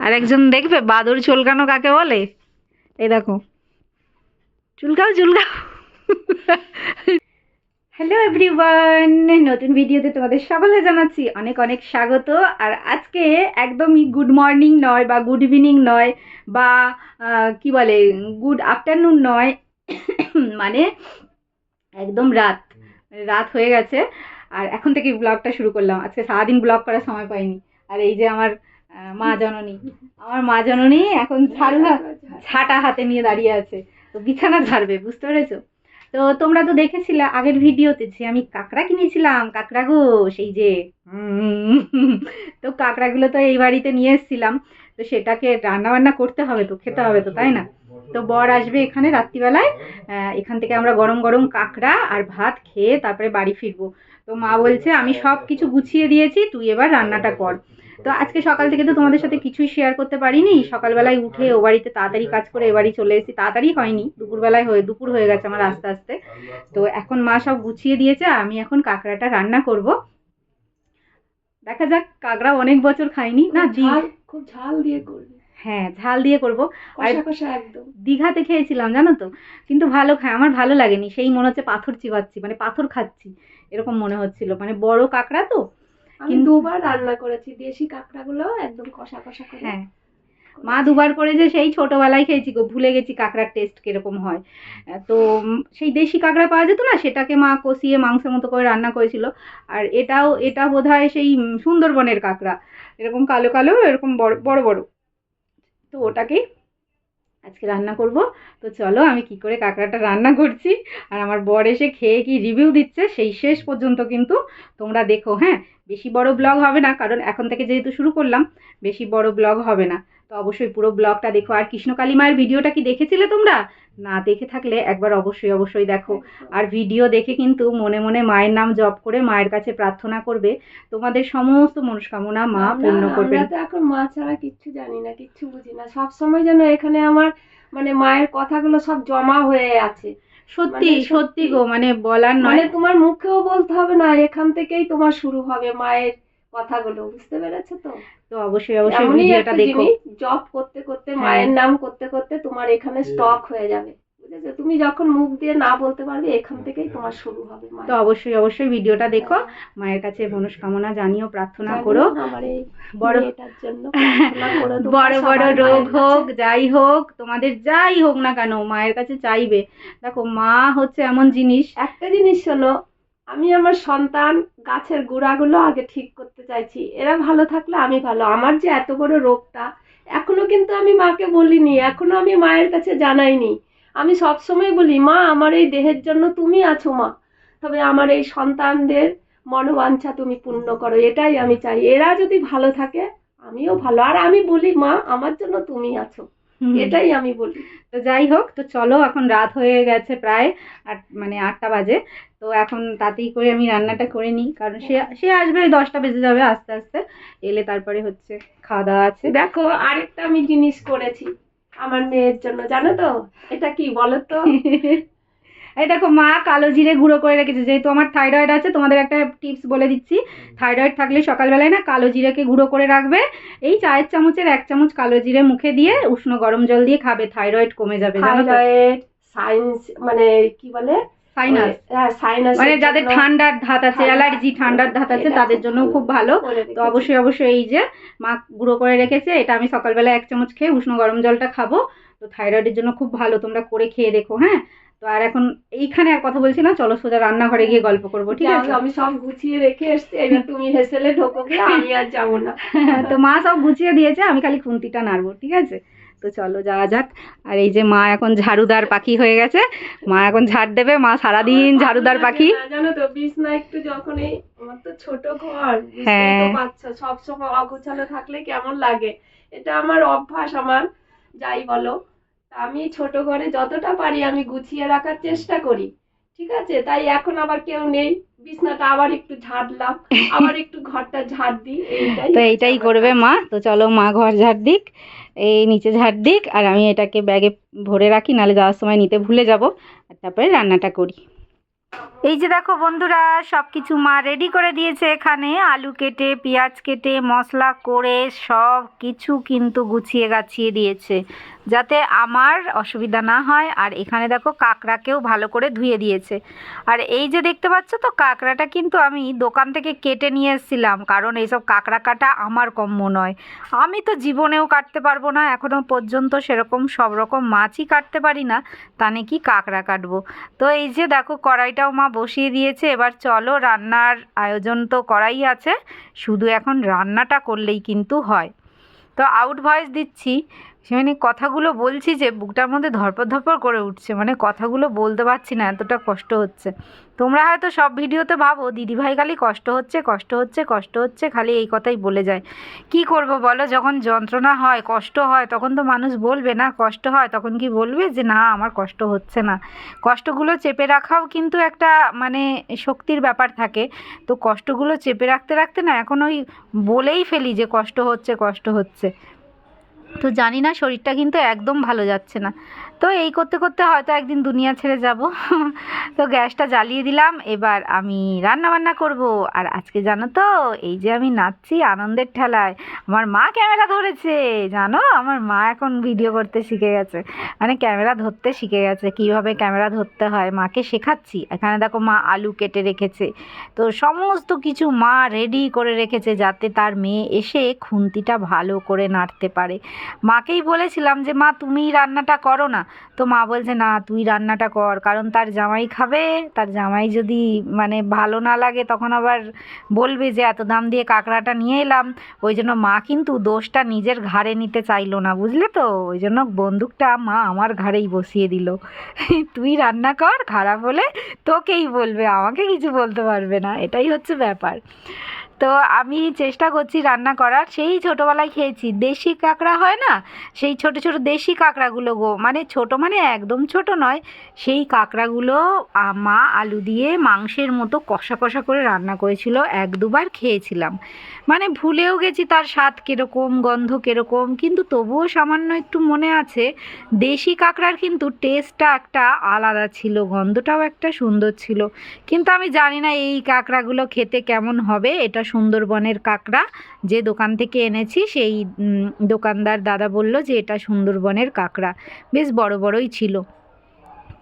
আর একজন দেখবে বাদর চুলকানো কাকে বলে? এই দেখো। চুলকাও চুলকাও। হ্যালো এভরিওয়ান নতুন ভিডিওতে তোমাদের সকলে জানাচ্ছি অনেক অনেক স্বাগত। আর আজকে একদমই গুড মর্নিং নয় বা গুড ইভিনিং নয় বা কি বলে গুড আফটারনুন নয়। মানে একদম রাত রাত হয়ে গেছে। আর এখন থেকে ব্লগটা শুরু করলাম। আজকে সারাদিন ব্লগ করার সময় পাইনি। আর এই যে আমার মা জননী। আমার মা জননী এখন ঝাড়ু ছাটা হাতে নিয়ে দাঁড়িয়ে আছে। তো বিছানা ঝাড়বে, বুঝতে পেরেছ? তো তোমরা তো দেখেছিলে আগের ভিডিওতে যে আমি কাঁকড়া কিনেছিলাম, কাঁকড়া গো, সেই যে তো কাঁকড়াগুলো তো এই বাড়িতে নিয়ে এসেছিলাম। তো সেটাকে রান্না বান্না করতে হবে তো, খেতে হবে তো, তাই না? তো বর আসবে এখানে রাত্রিবেলায়। এখান থেকে আমরা গরম গরম কাঁকড়া আর ভাত খেয়ে তারপরে বাড়ি ফিরবো। তো মা বলছে, আমি সব কিছু গুছিয়ে দিয়েছি, তুই এবার রান্নাটা কর। তো আজকে সকাল থেকে তো তোমাদের সাথে কিছুই শেয়ার করতে পারিনি। সকালবেলায় উঠে ও বাড়িতে তাড়াতাড়ি কাজ করে এ বাড়ি চলে এসেছি। তাড়াতাড়ি হয়নি দুপুরবেলায় হয়ে দুপুর হয়ে গেছে আমার আস্তে আস্তে। তো এখন মা সব গুছিয়ে দিয়েছে আমি এখন কাঁকড়াটা রান্না করব। দেখা যাক কাঁকড়া অনেক বছর খাইনি। না খুব ঝাল দিয়ে করবে। হ্যাঁ ঝাল দিয়ে করব। আর দীঘাতে খেয়েছিলাম জানো তো? কিন্তু ভালো খায় আমার ভালো লাগেনি। সেই মনে হচ্ছে পাথর চিবাচ্ছি মানে পাথর খাচ্ছি এরকম মনে হচ্ছিল। মানে বড় কাঁকড়া তো আমি কিন্তু- দুবার রান্না করেছি দেশি কাঁকড়াগুলো একদম কষা কষা করে। হ্যাঁ। মা দুবার করে যে সেই ছোটবেলায় খেয়েছি গো ভুলে গেছি কাঁকড়ার টেস্ট কীরকম হয়। তো সেই দেশি কাঁকড়া পাওয়া যেত না সেটাকে মা কষিয়ে মাংসের মতো করে রান্না করেছিল। আর এটাও এটা বোধহয় সেই সুন্দরবনের কাঁকড়া। এরকম কালো কালো এরকম বড় বড় বড়। তো ওটাকেই আজকে রান্না করব। তো চলো আমি কি করে কাঁকড়াটা রান্না করছি। আর আমার বর এসে খেয়ে কি রিভিউ দিচ্ছে, সেই শেষ পর্যন্ত কিন্তু তোমরা দেখো হ্যাঁ? বেশি বড় ব্লগ হবে না, কারণ এখন থেকে যেহেতু শুরু করলাম, বেশি বড় ব্লগ হবে না। তো অবশ্যই পুরো ব্লগটা দেখো। আর কৃষ্ণকালী মায়ের ভিডিওটা কি দেখেছিলে তোমরা? না দেখে থাকলে একবার অবশ্যই অবশ্যই দেখো। আর ভিডিও দেখে কিন্তু মনে মনে মায়ের নাম জপ করে মায়ের কাছে প্রার্থনা করবে। তোমাদের সমস্ত মনস্কামনা মা পূর্ণ তো এখন মা ছাড়া কিচ্ছু জানি না কিচ্ছু বুঝি না। সব সময় যেন এখানে আমার মানে মায়ের কথাগুলো সব জমা হয়ে আছে। সত্যি মানে সত্যি সত্যি। গো মানে বলার মানে নয়। তোমার মুখেও বলতে হবে না এখান থেকেই তোমার শুরু হবে মায়ের কথাগুলো বুঝতে পেরেছ তো? তো অবশ্যই অবশ্যই এমনই ভিডিওটা একটা দেখো। জিনিস জব করতে করতে হ্যাঁ। মায়ের নাম করতে করতে তোমার এখানে স্টক হয়ে যাবে বুঝেছ? তুমি যখন মুখ দিয়ে না বলতে পারবে এখান থেকেই তোমার শুরু হবে তো অবশ্যই অবশ্যই ভিডিওটা দেখো। মায়ের কাছে মনস্কামনা জানিও প্রার্থনা করো। আমার এই বড়- মেয়েটার জন্য বড় বড় রোগ হোক যাই হোক তোমাদের যাই হোক না কেন মায়ের কাছে চাইবে। দেখো মা হচ্ছে এমন জিনিস। একটা জিনিস শোনো আমি আমার সন্তান গাছের গোড়াগুলো আগে ঠিক করতে চাইছি। এরা ভালো থাকলে আমি ভালো। আমার যে এত বড় রোগটা এখনও কিন্তু আমি মাকে বলিনি এখনও আমি মায়ের কাছে জানাইনি। আমি সব সময় বলি মা আমার এই দেহের জন্য তুমি আছো মা। তবে আমার এই সন্তানদের মনোবাঞ্ছা তুমি পূর্ণ করো এটাই আমি চাই। এরা যদি ভালো থাকে আমিও ভালো। আর আমি বলি মা আমার জন্য তুমি আছো। এটাই আমি বলি। তো যাই হোক তো চলো এখন রাত হয়ে গেছে প্রায় আট মানে আটটা বাজে। তো এখন তাতেই করে আমি রান্নাটা করে নিই কারণ সে সে আসবে দশটা বেজে যাবে আস্তে আস্তে এলে তারপরে হচ্ছে খাওয়া দাওয়া আছে। দেখো আরেকটা আমি জিনিস করেছি আমার মেয়ের জন্য জানো তো? এটা কি বলো তো এই দেখো মা কালো জিরে গুঁড়ো করে রেখেছে যেহেতু আমার থাইরয়েড আছে তোমাদের একটা টিপস বলে দিচ্ছি। থাইরয়েড থাকলে সকালবেলায় না কালো জিরেকে গুঁড়ো করে রাখবে এই চায়ের চামচের এক চামচ কালো জিরে মুখে দিয়ে উষ্ণ গরম জল দিয়ে খাবে থাইরয়েড কমে যাবে থাইরয়েড সাইন্স মানে কি বলে? সাইনাস হ্যাঁ সাইনাস মানে যাদের ঠান্ডার ধাত আছে অ্যালার্জি ঠান্ডার ধাত আছে তাদের জন্য খুব ভালো। তো অবশ্যই অবশ্যই এই যে মা গুঁড়ো করে রেখেছে এটা আমি সকালবেলা এক চামচ খেয়ে উষ্ণ গরম জলটা খাব। তো থাইরয়েডের জন্য খুব ভালো তোমরা করে খেয়ে দেখো হ্যাঁ? তো আর এখন এইখানে আর কথা বলছি না চলো সোজা রান্নাঘরে গিয়ে গল্প করব ঠিক আছে? আমি সব গুছিয়ে রেখে এসছি এবার তুমি হেসেলে ঢোকো আমি আর যাব না। তো মা সব গুছিয়ে দিয়েছে আমি খালি খুন্তিটা নাড়বো ঠিক আছে? তো চলো যাওয়া যাক। আর এই যে মা এখন ঝাড়ুদার পাখি হয়ে গেছে। মা এখন ঝাড় দেবে মা সারাদিন ঝাড়ুদার পাখি। জানো তো বিছনা একটু যখনই আমার তো ছোট ঘর হ্যাঁ। পারছ সবসময় অগোছালো থাকলে কেমন লাগে? এটা আমার অভ্যাস আমার যাই বলো। আমি ছোট ঘরে যতটা পারি আমি গুছিয়ে রাখার চেষ্টা করি। ঠিক আছে? তাই এখন আবার কেউ নেই। বিছনাটা আবার একটু ঝাড়লাম। আবার একটু ঘরটা ঝাড় দিই। তো এইটাই করবে মা। তো চলো মা ঘর ঝাড় দিক এই নিচে ঝাড় দিক আর আমি এটাকে ব্যাগে ভরে রাখি নাহলে যাওয়ার সময় নিতে ভুলে যাব। আর তারপরে রান্নাটা করি। এই যে দেখো বন্ধুরা সব কিছু মা রেডি করে দিয়েছে এখানে। আলু কেটে পেঁয়াজ কেটে মশলা করে সব কিছু কিন্তু গুছিয়ে গাছিয়ে দিয়েছে। যাতে আমার অসুবিধা না হয়। আর এখানে দেখো কাঁকড়াকেও ভালো করে ধুয়ে দিয়েছে। আর এই যে দেখতে পাচ্ছ তো, কাঁকড়াটা কিন্তু আমি দোকান থেকে কেটে নিয়ে এসেছিলাম। কারণ এইসব কাঁকড়া কাটা আমার কম্য নয়। আমি তো জীবনেও কাটতে পারব না। এখনও পর্যন্ত সেরকম সব রকম মাছই কাটতে পারি না। তা নাকি কাঁকড়া কাটবো। তো এই যে দেখো, কড়াইটাও মা বসিয়ে দিয়েছে। এবার চলো রান্নার আয়োজন তো করাই আছে। শুধু এখন রান্নাটা করলেই কিন্তু হয়। তো আউট ভয়েস দিচ্ছি। সেখানে কথাগুলো বলছি যে বুকটার মধ্যে ধরপর ধরপর করে উঠছে মানে কথাগুলো বলতে পারছি না, এতটা কষ্ট হচ্ছে। তোমরা হয়তো সব ভিডিওতে ভাবো, দিদিভাই খালি কষ্ট হচ্ছে কষ্ট হচ্ছে কষ্ট হচ্ছে, খালি এই কথাই বলে যায়। কি করব বলো? যখন যন্ত্রণা হয়, কষ্ট হয়, তখন তো মানুষ বলবে না, কষ্ট হয়, তখন কি বলবে যে না, আমার কষ্ট হচ্ছে না। কষ্টগুলো চেপে রাখাও কিন্তু একটা মানে শক্তির ব্যাপার থাকে। তো কষ্টগুলো চেপে রাখতে রাখতে না, এখন ওই বলেই ফেলি যে কষ্ট হচ্ছে কষ্ট হচ্ছে। তো জানি না, শরীরটা কিন্তু একদম ভালো যাচ্ছে না। তো এই করতে করতে হয়তো একদিন দুনিয়া ছেড়ে যাব। তো গ্যাসটা জ্বালিয়ে দিলাম, এবার আমি রান্না বান্না করব। আর আজকে জানো তো, এই যে আমি নাচছি আনন্দের ঠেলায়, আমার মা ক্যামেরা ধরেছে। জানো, আমার মা এখন ভিডিও করতে শিখে গেছে। মানে ক্যামেরা ধরতে শিখে গেছে, কীভাবে ক্যামেরা ধরতে হয়, মাকে শেখাচ্ছি। এখানে দেখো মা আলু কেটে রেখেছে। তো সমস্ত কিছু মা রেডি করে রেখেছে, যাতে তার মেয়ে এসে খুন্তিটা ভালো করে নাড়তে পারে। মাকেই বলেছিলাম যে, মা, তুমিই রান্নাটা করো না। তো মা বলছে, না, তুই রান্নাটা কর, কারণ তার জামাই খাবে, তার জামাই যদি মানে ভালো না লাগে, তখন আবার বলবে যে, এত দাম দিয়ে কাঁকড়াটা নিয়ে এলাম। ওই জন্য মা কিন্তু দোষটা নিজের ঘাড়ে নিতে চাইলো না, বুঝলে তো? ওই জন্য বন্দুকটা মা আমার ঘাড়েই বসিয়ে দিল। তুই রান্না কর, খারাপ হলে তোকেই বলবে, আমাকে কিছু বলতে পারবে না, এটাই হচ্ছে ব্যাপার। তো আমি চেষ্টা করছি রান্না করার। সেই ছোটোবেলায় খেয়েছি। দেশি কাঁকড়া হয় না? সেই ছোট ছোট দেশি কাঁকড়াগুলো গো। মানে ছোট মানে একদম ছোট নয়। সেই কাঁকড়াগুলো মা আলু দিয়ে মাংসের মতো কষা কষা করে রান্না করেছিল। এক দুবার খেয়েছিলাম। মানে ভুলেও গেছি তার স্বাদ কীরকম, গন্ধ কীরকম। কিন্তু তবুও সামান্য একটু মনে আছে, দেশি কাঁকড়ার কিন্তু টেস্টটা একটা আলাদা ছিল, গন্ধটাও একটা সুন্দর ছিল। কিন্তু আমি জানি না এই কাঁকড়াগুলো খেতে কেমন হবে, এটা সুন্দরবনের কাঁকড়া যে দোকান থেকে এনেছি, সেই দোকানদার দাদা বলল যে এটা সুন্দরবনের কাঁকড়া। বেশ বড় বড়ই ছিল।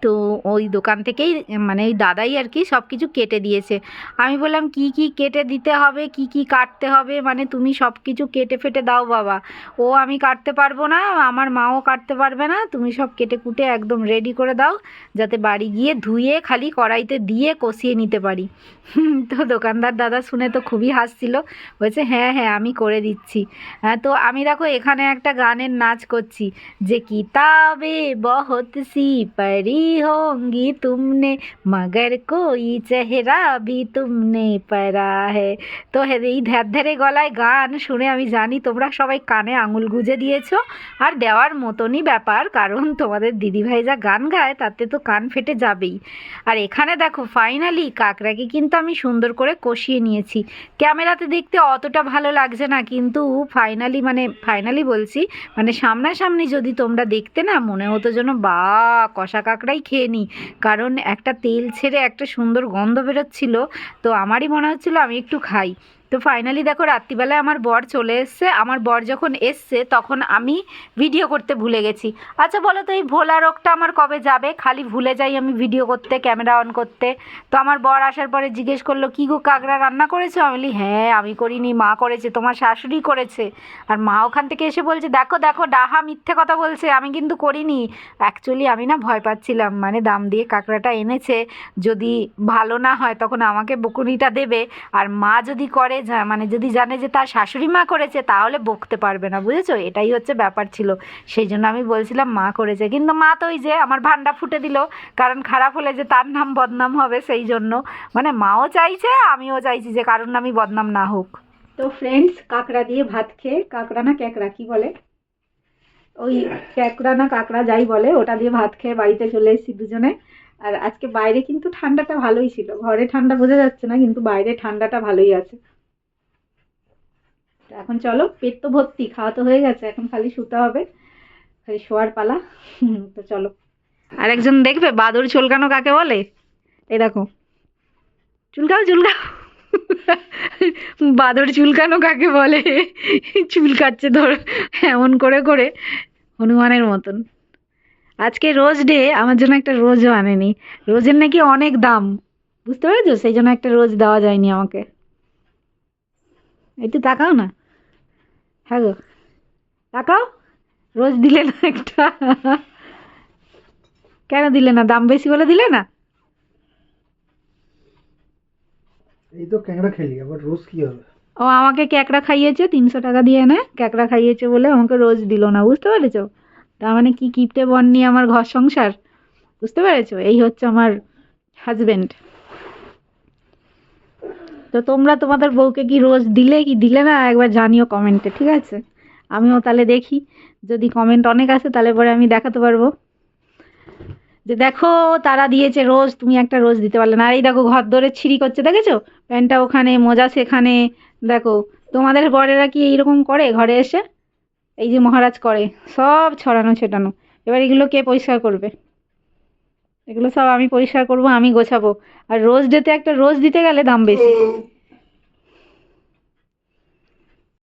তো ওই দোকান থেকেই মানে ওই দাদাই আর কি সব কিছু কেটে দিয়েছে। আমি বললাম, কি কি কেটে দিতে হবে? কি কি কাটতে হবে? মানে তুমি সব কিছু কেটে ফেটে দাও বাবা। ও আমি কাটতে পারব না, আমার মাও কাটতে পারবে না। তুমি সব কেটে কুটে একদম রেডি করে দাও, যাতে বাড়ি গিয়ে ধুয়ে খালি কড়াইতে দিয়ে কষিয়ে নিতে পারি। তো দোকানদার দাদা শুনে তো খুবই হাসছিল। বলছে হ্যাঁ হ্যাঁ আমি করে দিচ্ছি। হ্যাঁ তো আমি দেখো এখানে একটা গানের নাচ করছি। যে কিতাবে বহুত সি পড়ি होंगी तुमने मगर कोई চেহারা भी तुमने पढ़ा है তো হে- এই ধ্যার ধ্যারে গলায় গান শুনে আমি জানি তোমরা সবাই কানে আঙুল গুজে দিয়েছো আর দেওয়ার মতনই ব্যাপার কারণ তোমাদের দিদিভাই যা গান গায় তাতে তো কান ফেটে যাবেই আর এখানে দেখো ফাইনালি কাকড়াকে কিন্তু আমি সুন্দর করে কষিয়ে নিয়েছি ক্যামেরাতে দেখতে অতটা ভালো লাগছে না কিন্তু ফাইনালি মানে ফাইনালি বলছি মানে সামনাসামনি যদি তোমরা দেখতে না মনে হতো যেন বা কষা কাঁকড়াই খেয়ে নিই। কারণ একটা তেল ছেড়ে একটা সুন্দর গন্ধ বেরোচ্ছিল, তো আমারই মনে হচ্ছিল আমি একটু খাই। তো ফাইনালি দেখো রাত্রিবেলায় আমার বর চলে এসছে। আমার বর যখন এসছে, তখন আমি ভিডিও করতে ভুলে গেছি। আচ্ছা বলো তো, এই ভোলা রোগটা আমার কবে যাবে? খালি ভুলে যাই আমি ভিডিও করতে ক্যামেরা অন করতে। তো আমার বর আসার পরে জিজ্ঞেস করল, কী গো, কাকড়া রান্না করেছ? আমি বলি হ্যাঁ আমি করিনি, মা করেছে, তোমার শাশুড়ি করেছে। আর মা ওখান থেকে এসে বলছে, দেখো দেখো, ডাহা মিথ্যে কথা বলছে, আমি কিন্তু করিনি। অ্যাকচুয়ালি আমি না ভয় পাচ্ছিলাম মানে দাম দিয়ে কাঁকড়াটা এনেছে, যদি ভালো না হয় তখন আমাকে বকুনিটা দেবে। আর মা যদি করে মানে যদি জানে যে তার শাশুড়ি মা করেছে, তাহলে বকতে পারবে না, বুঝেছ? এটাই হচ্ছে ব্যাপার ছিল। সেই জন্য আমি বলছিলাম, মা করেছে। কিন্তু মা তো ওই যে আমার ভান্ডা ফুটে দিল, কারণ খারাপ হলে যে তার নাম বদনাম হবে সেই জন্য। মানে মাও চাইছে, আমিও চাইছি যে কারোর নামই বদনাম না হোক। তো ফ্রেন্ডস কাঁকড়া দিয়ে ভাত খেয়ে, কাঁকড়া না ক্যাকড়া, কি বলে? ওই ক্যাঁকড়া না কাঁকড়া যাই বলে, ওটা দিয়ে ভাত খেয়ে বাড়িতে চলে এসেছি দুজনে। আর আজকে বাইরে কিন্তু ঠান্ডাটা ভালোই ছিল। ঘরে ঠান্ডা বোঝা যাচ্ছে না, কিন্তু বাইরে ঠান্ডাটা ভালোই আছে। এখন চলো, পেট তো ভর্তি, খাওয়া তো হয়ে গেছে, এখন খালি শুতে হবে, খালি শোয়ার পালা। তো চলো। আর একজন দেখবে বাদর চুলকানো কাকে বলে? এই দেখো। চুলকাও চুলকাও। বাদর চুলকানো কাকে বলে? চুলকাচ্ছে ধর, এমন করে করে, হনুমানের মতন। আজকে রোজ ডে, আমার জন্য একটা রোজও আনেনি। রোজের নাকি অনেক দাম, বুঝতে পেরেছ? সেই জন্য একটা রোজ দেওয়া যায়নি আমাকে। একটু তাকাও না। হ্যাঁ গো তাকাও রোজ দিলে না একটা। কেন দিলে না? দাম বেশি বলে দিলে না? এই তো ক্যাংড়া খেলি আবার রোজ কি হবে? ও আমাকে ক্যাকড়া খাইয়েছে তিনশো টাকা দিয়ে এনে ক্যাকড়া খাইয়েছে বলে আমাকে রোজ দিল না বুঝতে পেরেছ? তার মানে কি কিপটে বন নিয়ে আমার ঘর সংসার? বুঝতে পেরেছ? এই হচ্ছে আমার হাজবেন্ড তো তোমরা তোমাদের বউকে কি রোজ দিলে? কি দিলে না? একবার জানিও কমেন্টে ঠিক আছে? আমিও তাহলে দেখি। যদি কমেন্ট অনেক আছে তাহলে পরে আমি দেখাতে পারব। যে দেখো, তারা দিয়েছে রোজ, তুমি একটা রোজ দিতে পারলে না। আর এই দেখো, ঘর ধরে ছিঁড়ি করছে, দেখেছ? প্যান্টটা ওখানে, মোজা সেখানে, দেখো। তোমাদের বরেরা কি এইরকম করে ঘরে এসে? এই যে মহারাজ করে, সব ছড়ানো ছেটানো। এবার এগুলো কে পরিষ্কার করবে? এগুলো সব আমি পরিষ্কার করব, আমি গোছাবো। আর রোজ ডেতে একটা রোজ দিতে গেলে দাম বেশি।